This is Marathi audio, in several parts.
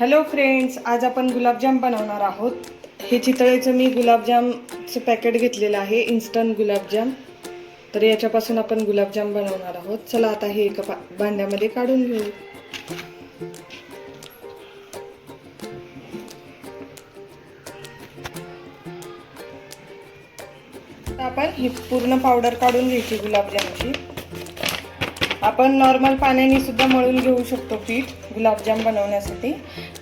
हॅलो फ्रेंड्स आज आपण गुलाबजाम बनवणार आहोत. हे चितळेचं मी गुलाबजामचं पॅकेट घेतलेलं आहे इन्स्टंट गुलाबजाम. तर याच्यापासून आपण गुलाबजाम बनवणार आहोत. चला आता हे एका पा- भांड्यामध्ये काढून घेऊ. आपण ही पूर्ण पावडर काढून घ्यायची गुलाबजामची. आपण नॉर्मल पाण्याने सुद्धा मळून घेऊ शकतो पीठ गुलाबजाम बनवण्यासाठी.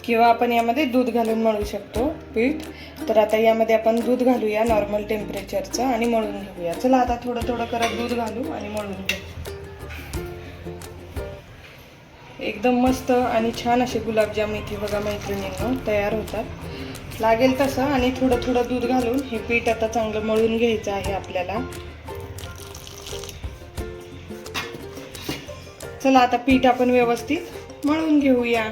किंवा आपण यामध्ये दूध घालून मळू शकतो पीठ. तर आता यामध्ये आपण दूध घालूया नॉर्मल टेम्परेचरचं आणि मळून घेऊया. चला आता थोडं थोडं करत दूध घालू आणि मळून घेऊ. एकदम मस्त आणि छान असे गुलाबजाम इथे बघा मैत्रिणींनो तयार होतात. लागेल तसं आणि थोडं थोडं दूध घालून हे पीठ आता चांगलं मळून घ्यायचं आहे आपल्याला. चला आता पीठ आपण व्यवस्थित मळून घेऊया.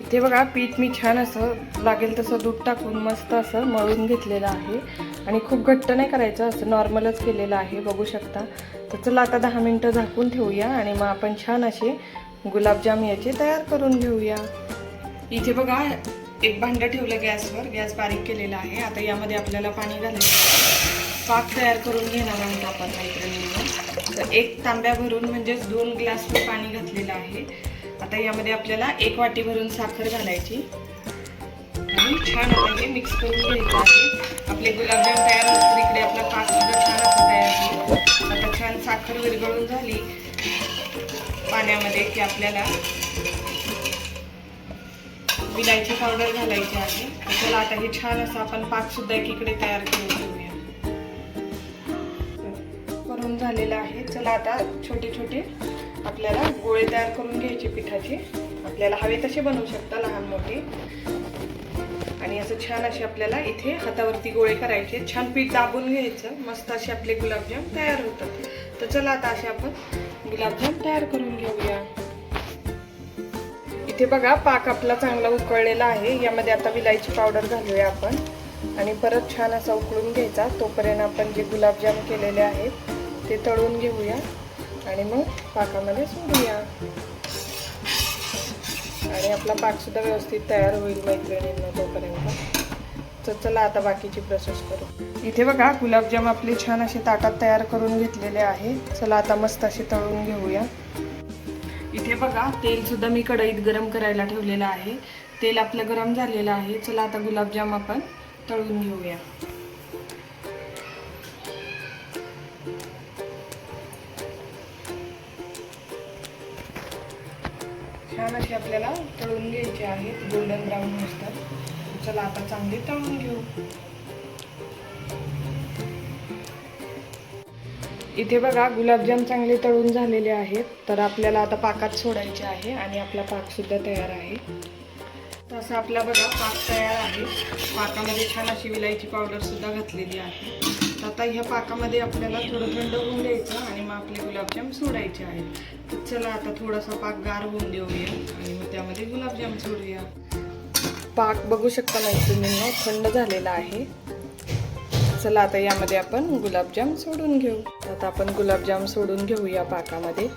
इथे बघा पीठ मी छान असं लागेल तसं दूध टाकून मस्त असं मळून घेतलेलं आहे. आणि खूप घट्ट नाही करायचं असं नॉर्मलच केलेलं आहे बघू शकता. तर चला आता दहा मिनटं झाकून ठेवूया आणि मग आपण छान असे गुलाबजाम याचे तयार करून घेऊया. इथे बघा एक भांडं ठेवलं गॅसवर गॅस बारीक केलेला आहे. आता यामध्ये आपल्याला पाणी घालायचं पाक तयार करून घेणार आहोत आपण मैत्रिणींना. तर एक तांब्या भरून म्हणजेच दोन ग्लास पाणी घातलेलं आहे. आता यामध्ये आपल्याला एक वाटी भरून साखर घालायची. आणि छान आता हे मिक्स करून घ्यायचं आहे. आपले गुलाबजाम तयार होतात. इकडे आपला पाक सुद्धा छान असा तयार होईल आता छान साखर विरघळून झाली. पाण्यामध्ये की आपल्याला विलायची पावडर घालायची आहे. चला आता हे छान असं आपण पाक सुद्धा एकीकडे तयार करून घेऊया झालेला झालेलं आहे. चला आता छोटे छोटे आपल्याला गोळे तयार करून घ्यायचे पिठाचे. आपल्याला हवे तसे बनवू शकता लहान मोठे. आणि असं छान असे आपल्याला इथे हातावरती गोळे करायचे. छान पीठ दाबून घ्यायचं. मस्त असे आपले गुलाबजाम तयार होतात. तर चला आता असे आपण गुलाबजाम तयार करून घेऊया. इथे बघा पाक आपला चांगला उकळलेला आहे. यामध्ये आता विलायची पावडर घालूया आपण. आणि परत छान असा उकळून घ्यायचा. तोपर्यंत आपण जे गुलाबजाम केलेले आहेत ते तळून घेऊया आणि मग पाकामध्ये सोडूया. आणि आपला पाकसुद्धा व्यवस्थित तयार होईल मैत्रिणींना तोपर्यंत. तर चला आता बाकीची प्रोसेस करू. इथे बघा गुलाबजाम आपले छान असे ताटात तयार करून घेतलेले आहे चला आता मस्त असे तळून घेऊया. इथे बघा तेलसुद्धा मी कढईत गरम करायला ठेवलेलं आहे. तेल आपलं गरम झालेलं आहे. चला आता गुलाबजाम आपण तळून घेऊया. छान अशी आपल्याला तळून घ्यायची आहेत गोल्डन ब्राऊन असतात चला आता चांगली तळून घेऊ. इथे बघा गुलाबजाम चांगले तळून झालेले आहेत. तर आपल्याला आता पाकात सोडायचे आहे आणि आपला पाक सुद्धा तयार आहे. तसं आपला बघा पाक तयार आहे. पाकामध्ये छान अशी विलायची पावडर सुद्धा घातलेली आहे. तर आता ह्या पाकामध्ये आपल्याला थोडं थंड होऊन द्यायचं मग आपले गुलाबजाम सोडायचे आहेत. तर चला आता थोडासा पाक गार होऊन देऊया आणि मग त्यामध्ये गुलाबजाम सोडूया. पाक बघू शकता मैत्रिणींनो हो, थंड झालेला आहे. चला आता यामध्ये आपण गुलाबजाम सोडून घेऊ. आता आपण गुलाबजाम सोडून घेऊया पाकामध्ये.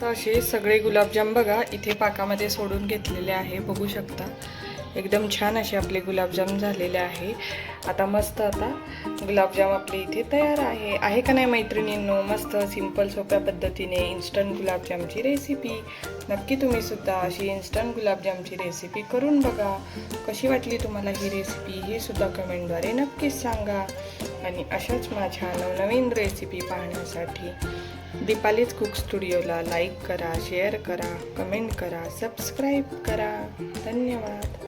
तर असे सगळे गुलाबजाम बघा इथे पाकामध्ये सोडून घेतलेले आहे बघू शकता. एकदम छान असे आपले गुलाबजाम झालेले आहे. आता मस्त आता गुलाबजाम आपले इथे तयार आहे. आहे का नाही मैत्रिणींनो? मस्त सिंपल सोप्या पद्धतीने इन्स्टंट गुलाबजामची रेसिपी नक्की तुम्ही सुद्धा अशी इन्स्टंट गुलाबजामची रेसिपी करून बघा. कशी वाटली तुम्हाला ही रेसिपी हे सुद्धा कमेंटद्वारे नक्कीच सांगा. आणि अशाच माझ्या नवनवीन रेसिपी पाहण्यासाठी दीपालीज कुक स्टुडिओला लाईक करा शेअर करा कमेंट करा सबस्क्राईब करा. धन्यवाद.